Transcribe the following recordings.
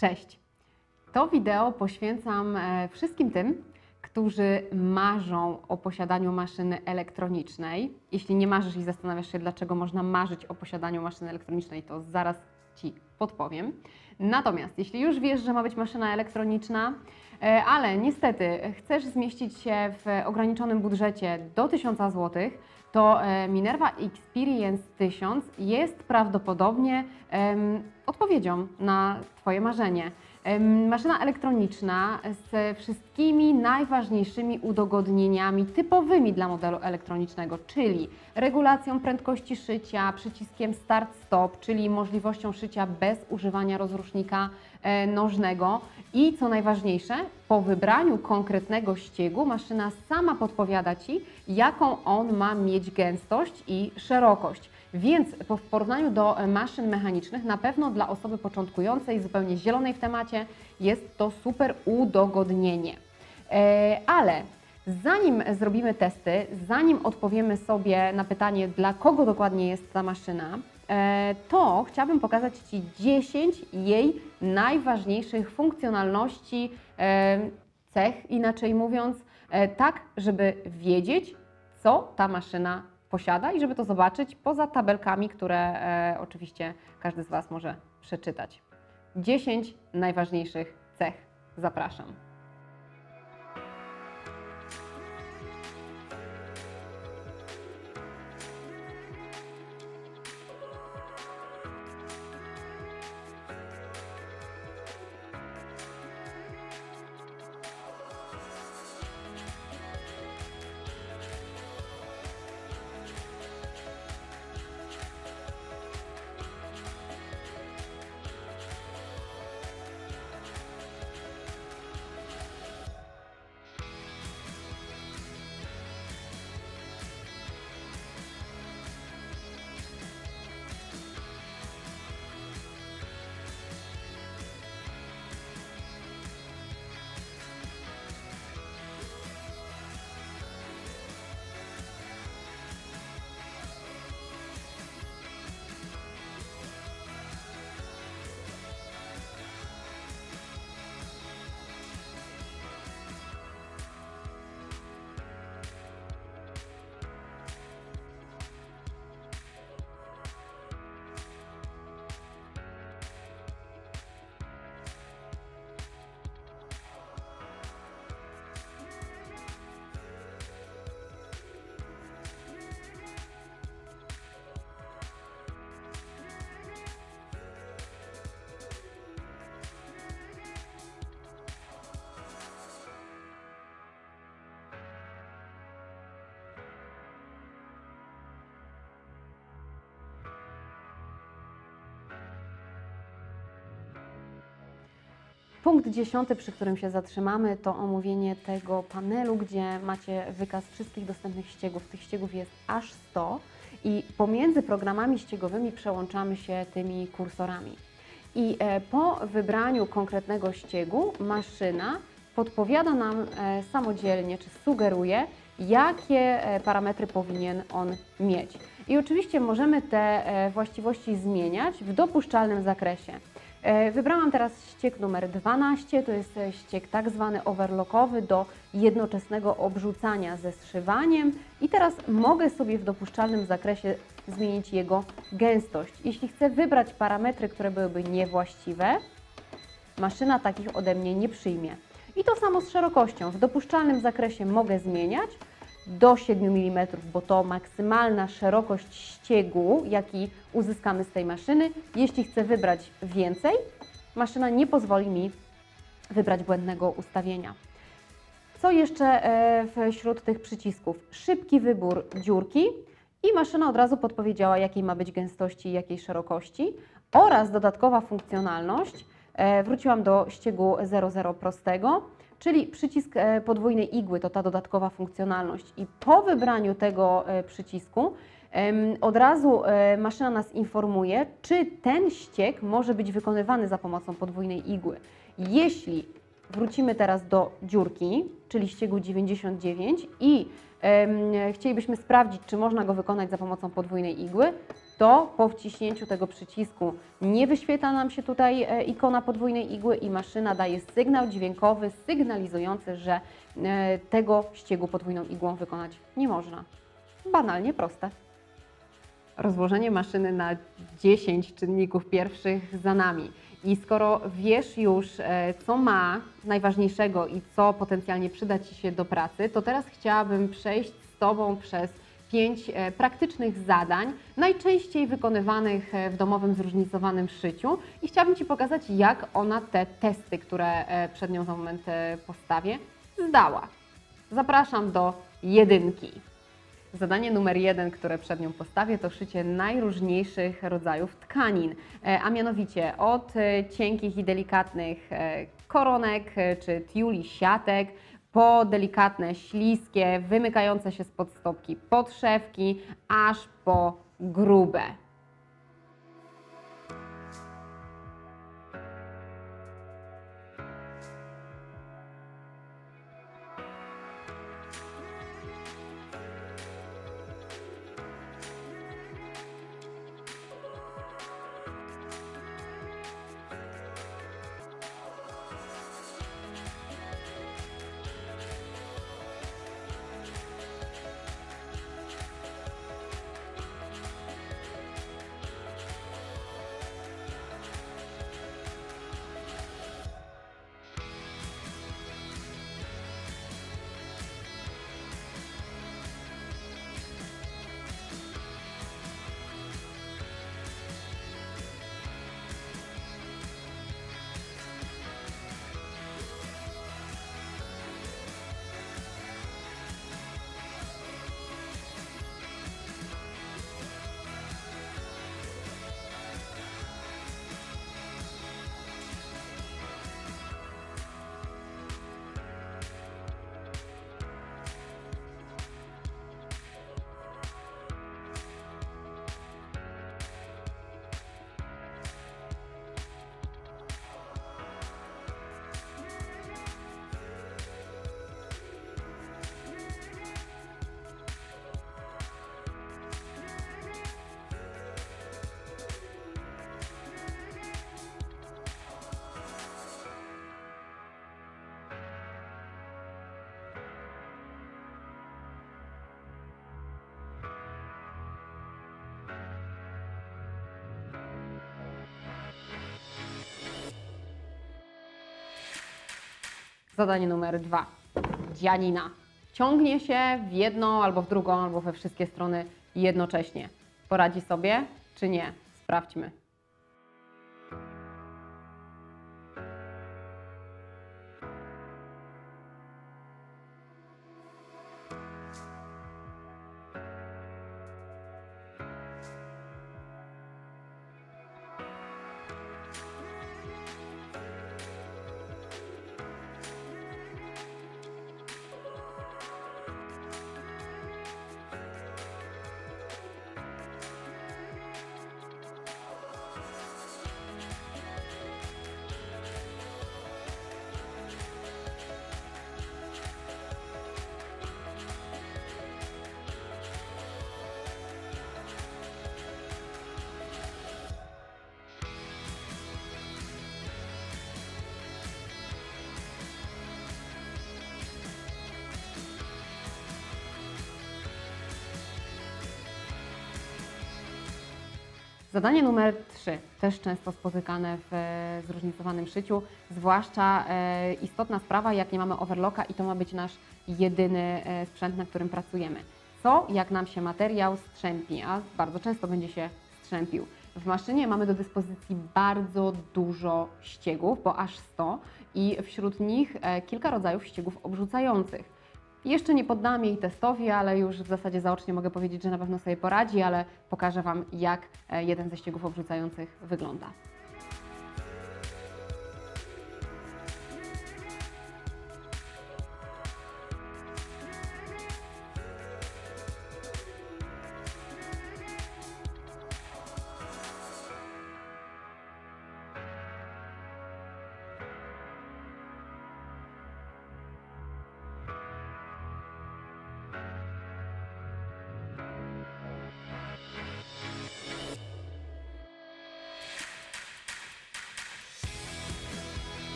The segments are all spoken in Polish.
Cześć! To wideo poświęcam e, wszystkim tym, którzy marzą o posiadaniu maszyny elektronicznej. Jeśli nie marzysz i zastanawiasz się, dlaczego można marzyć o posiadaniu maszyny elektronicznej, to zaraz Ci podpowiem. Natomiast jeśli już wiesz, że ma być maszyna elektroniczna, e, ale niestety chcesz zmieścić się w ograniczonym budżecie do 1000 zł, to e, Minerva Experience 1000 jest prawdopodobnie odpowiedzią na Twoje marzenie. Maszyna elektroniczna z wszystkimi najważniejszymi udogodnieniami typowymi dla modelu elektronicznego, czyli regulacją prędkości szycia, przyciskiem start-stop, czyli możliwością szycia bez używania rozrusznika e, nożnego i co najważniejsze, po wybraniu konkretnego ściegu maszyna sama podpowiada Ci, jaką on ma mieć gęstość i szerokość. Więc w porównaniu do e, maszyn mechanicznych, na pewno dla osoby początkującej, zupełnie zielonej w temacie, jest to super udogodnienie. E, Ale zanim zrobimy testy, zanim odpowiemy sobie na pytanie, dla kogo dokładnie jest ta maszyna, e, to chciałabym pokazać Ci 10 jej najważniejszych funkcjonalności, cech, inaczej mówiąc, tak, żeby wiedzieć, co ta maszyna posiada i żeby to zobaczyć poza tabelkami, które e, oczywiście każdy z Was może przeczytać. 10 najważniejszych cech. Zapraszam. Punkt dziesiąty, przy którym się zatrzymamy, to omówienie tego panelu, gdzie macie wykaz wszystkich dostępnych ściegów. Tych ściegów jest aż 100 i pomiędzy programami ściegowymi przełączamy się tymi kursorami. I e, po wybraniu konkretnego ściegu maszyna podpowiada nam e, samodzielnie, czy sugeruje, jakie e, parametry powinien on mieć. I oczywiście możemy te właściwości zmieniać w dopuszczalnym zakresie. E, Wybrałam teraz ściek numer 12, to jest e, ściek tak zwany overlockowy do jednoczesnego obrzucania ze zszywaniem i teraz mogę sobie w dopuszczalnym zakresie zmienić jego gęstość. Jeśli chcę wybrać parametry, które byłyby niewłaściwe, maszyna takich ode mnie nie przyjmie. I to samo z szerokością. W dopuszczalnym zakresie mogę zmieniać do 7 mm, bo to maksymalna szerokość ściegu, jaki uzyskamy z tej maszyny. Jeśli chcę wybrać więcej, maszyna nie pozwoli mi wybrać błędnego ustawienia. Co jeszcze e, wśród tych przycisków? Szybki wybór dziurki i maszyna od razu podpowiedziała, jakiej ma być gęstości i jakiej szerokości oraz dodatkowa funkcjonalność. E, Wróciłam do ściegu 00 prostego, czyli przycisk e, podwójnej igły to ta dodatkowa funkcjonalność i po wybraniu tego e, przycisku od razu e, maszyna nas informuje, czy ten ścieg może być wykonywany za pomocą podwójnej igły. Jeśli wrócimy teraz do dziurki, czyli ściegu 99 i chcielibyśmy sprawdzić, czy można go wykonać za pomocą podwójnej igły, to po wciśnięciu tego przycisku nie wyświetla nam się tutaj e, ikona podwójnej igły i maszyna daje sygnał dźwiękowy sygnalizujący, że e, tego ściegu podwójną igłą wykonać nie można. Banalnie proste. Rozłożenie maszyny na 10 czynników pierwszych za nami. I skoro wiesz już, e, co ma najważniejszego i co potencjalnie przyda Ci się do pracy, to teraz chciałabym przejść z Tobą przez pięć e, praktycznych zadań, najczęściej wykonywanych e, w domowym zróżnicowanym szyciu i chciałabym Ci pokazać, jak ona te testy, które e, przed nią za moment postawię, zdała. Zapraszam do jedynki. Zadanie numer jeden, które przed nią postawię, to szycie najróżniejszych rodzajów tkanin, a mianowicie od cienkich i delikatnych koronek czy tiuli siatek, po delikatne, śliskie, wymykające się spod stopki podszewki, aż po grube. Zadanie numer dwa. Dzianina. Ciągnie się w jedną albo w drugą, albo we wszystkie strony jednocześnie. Poradzi sobie, czy nie? Sprawdźmy. Zadanie numer 3, też często spotykane w e, zróżnicowanym szyciu, zwłaszcza e, istotna sprawa, jak nie mamy overlocka i to ma być nasz jedyny e, sprzęt, na którym pracujemy. Co, jak nam się materiał strzępi, a bardzo często będzie się strzępił. W maszynie mamy do dyspozycji bardzo dużo ściegów, bo aż 100 i wśród nich kilka rodzajów ściegów obrzucających. Jeszcze nie poddałam jej testowi, ale już w zasadzie zaocznie mogę powiedzieć, że na pewno sobie poradzi, ale pokażę Wam, jak e, jeden ze ściegów obrzucających wygląda.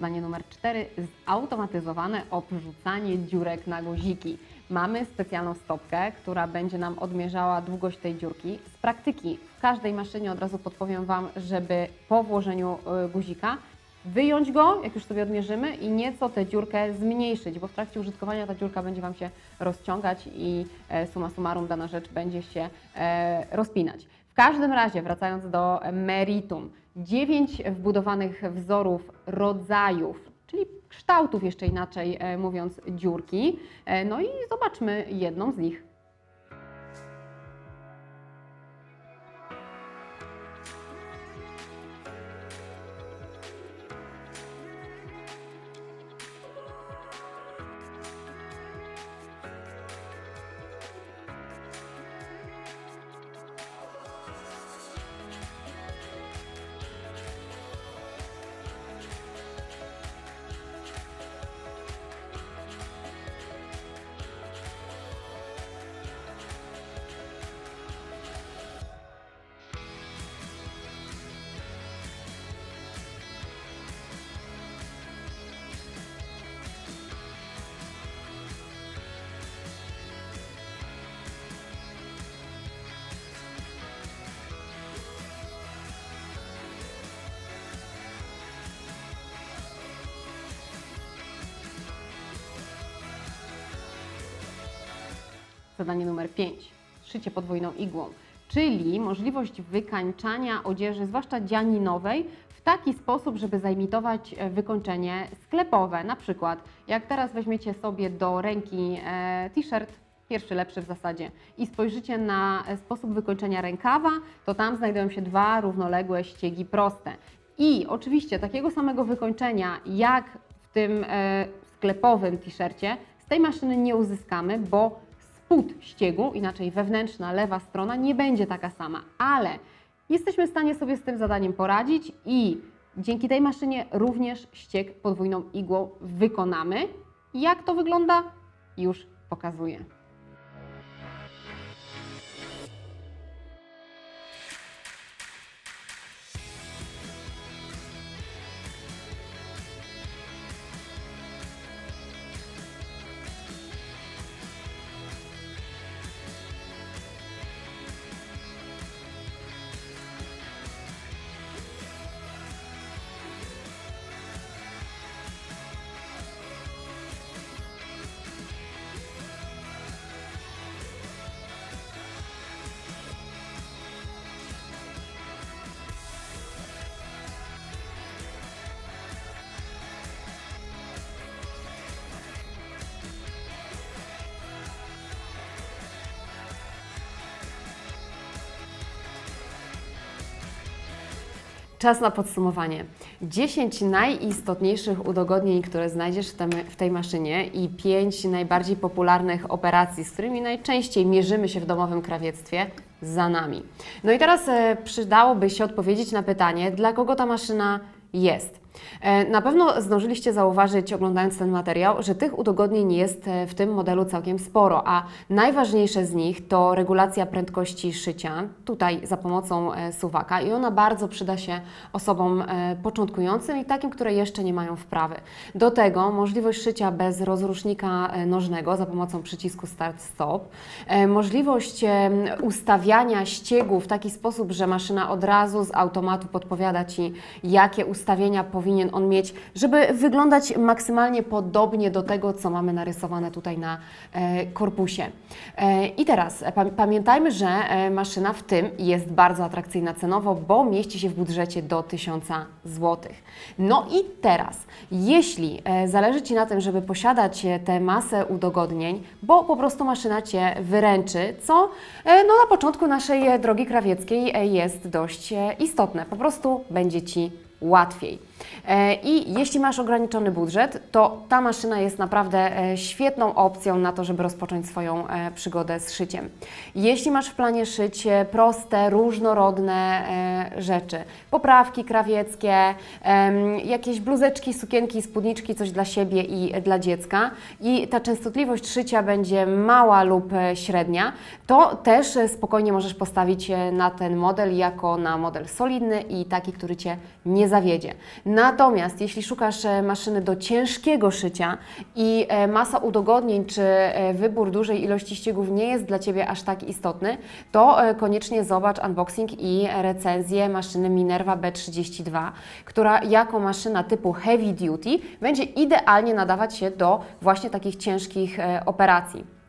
Zadanie numer 4. Zautomatyzowane obrzucanie dziurek na guziki. Mamy specjalną stopkę, która będzie nam odmierzała długość tej dziurki. Z praktyki w każdej maszynie od razu podpowiem Wam, żeby po włożeniu y, guzika wyjąć go, jak już sobie odmierzymy i nieco tę dziurkę zmniejszyć, bo w trakcie użytkowania ta dziurka będzie Wam się rozciągać i e, summa summarum dana rzecz będzie się e, rozpinać. W każdym razie, wracając do meritum, 9 wbudowanych wzorów rodzajów, czyli kształtów jeszcze inaczej e, mówiąc dziurki. E, No i zobaczmy jedną z nich. Zadanie numer 5. Szycie podwójną igłą, czyli możliwość wykańczania odzieży, zwłaszcza dzianinowej, w taki sposób, żeby zaimitować e, wykończenie sklepowe. Na przykład, jak teraz weźmiecie sobie do ręki e, t-shirt, pierwszy lepszy w zasadzie, i spojrzycie na e, sposób wykończenia rękawa, to tam znajdują się dwa równoległe ściegi proste. I oczywiście takiego samego wykończenia, jak w tym sklepowym t-shircie, z tej maszyny nie uzyskamy, bo spód ściegu, inaczej wewnętrzna, lewa strona, nie będzie taka sama, ale jesteśmy w stanie sobie z tym zadaniem poradzić i dzięki tej maszynie również ścieg podwójną igłą wykonamy. Jak to wygląda? Już pokazuję. Czas na podsumowanie. 10 najistotniejszych udogodnień, które znajdziesz w, tem, w tej maszynie i 5 najbardziej popularnych operacji, z którymi najczęściej mierzymy się w domowym krawiectwie, za nami. No i teraz e, przydałoby się odpowiedzieć na pytanie, dla kogo ta maszyna jest. E, Na pewno zdążyliście zauważyć, oglądając ten materiał, że tych udogodnień jest e, w tym modelu całkiem sporo, a najważniejsze z nich to regulacja prędkości szycia, tutaj za pomocą e, suwaka i ona bardzo przyda się osobom początkującym i takim, które jeszcze nie mają wprawy. Do tego możliwość szycia bez rozrusznika nożnego za pomocą przycisku Start-Stop, możliwość ustawiania ściegu w taki sposób, że maszyna od razu z automatu podpowiada Ci, jakie ustawienia powinien on mieć, żeby wyglądać maksymalnie podobnie do tego, co mamy narysowane tutaj na e, korpusie. E, I teraz e, pam- pamiętajmy, że maszyna w tym jest bardzo atrakcyjna cenowo, bo mieści się w budżecie do 1000 zł. No i teraz, jeśli zależy Ci na tym, żeby posiadać tę masę udogodnień, bo po prostu maszyna Cię wyręczy, co no, na początku naszej drogi krawieckiej jest dość istotne. Po prostu będzie Ci łatwiej. E, I jeśli masz ograniczony budżet, to ta maszyna jest naprawdę e, świetną opcją na to, żeby rozpocząć swoją e, przygodę z szyciem. Jeśli masz w planie szyć proste, różnorodne rzeczy, poprawki krawieckie, jakieś bluzeczki, sukienki, spódniczki, coś dla siebie i dla dziecka i ta częstotliwość szycia będzie mała lub średnia, to też spokojnie możesz postawić na ten model jako na model solidny i taki, który Cię nie zawiedzie. Natomiast jeśli szukasz e, maszyny do ciężkiego szycia i e, masa udogodnień czy e, wybór dużej ilości ściegów nie jest dla Ciebie aż tak istotny, to koniecznie zobacz unboxing i recenzję maszyny Minerva B32, która jako maszyna typu heavy duty będzie idealnie nadawać się do właśnie takich ciężkich operacji.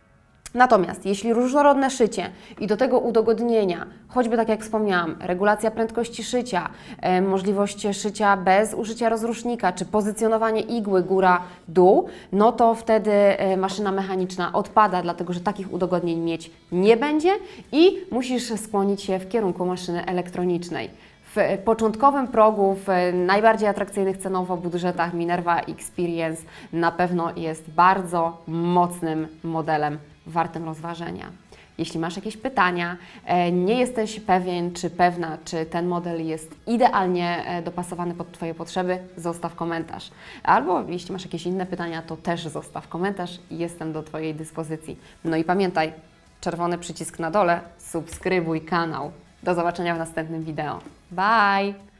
Natomiast jeśli różnorodne szycie i do tego udogodnienia, choćby tak jak wspomniałam, regulacja prędkości szycia, e, możliwość szycia bez użycia rozrusznika, czy pozycjonowanie igły góra-dół, no to wtedy e, maszyna mechaniczna odpada, dlatego że takich udogodnień mieć nie będzie i musisz skłonić się w kierunku maszyny elektronicznej. W początkowym progu, w najbardziej atrakcyjnych cenowo budżetach Minerva Experience na pewno jest bardzo mocnym modelem wartym rozważenia. Jeśli masz jakieś pytania, e, nie jesteś pewien czy pewna, czy ten model jest idealnie e, dopasowany pod Twoje potrzeby, zostaw komentarz. Albo jeśli masz jakieś inne pytania, to też zostaw komentarz jestem do Twojej dyspozycji. No i pamiętaj, czerwony przycisk na dole, subskrybuj kanał. Do zobaczenia w następnym wideo. Bye!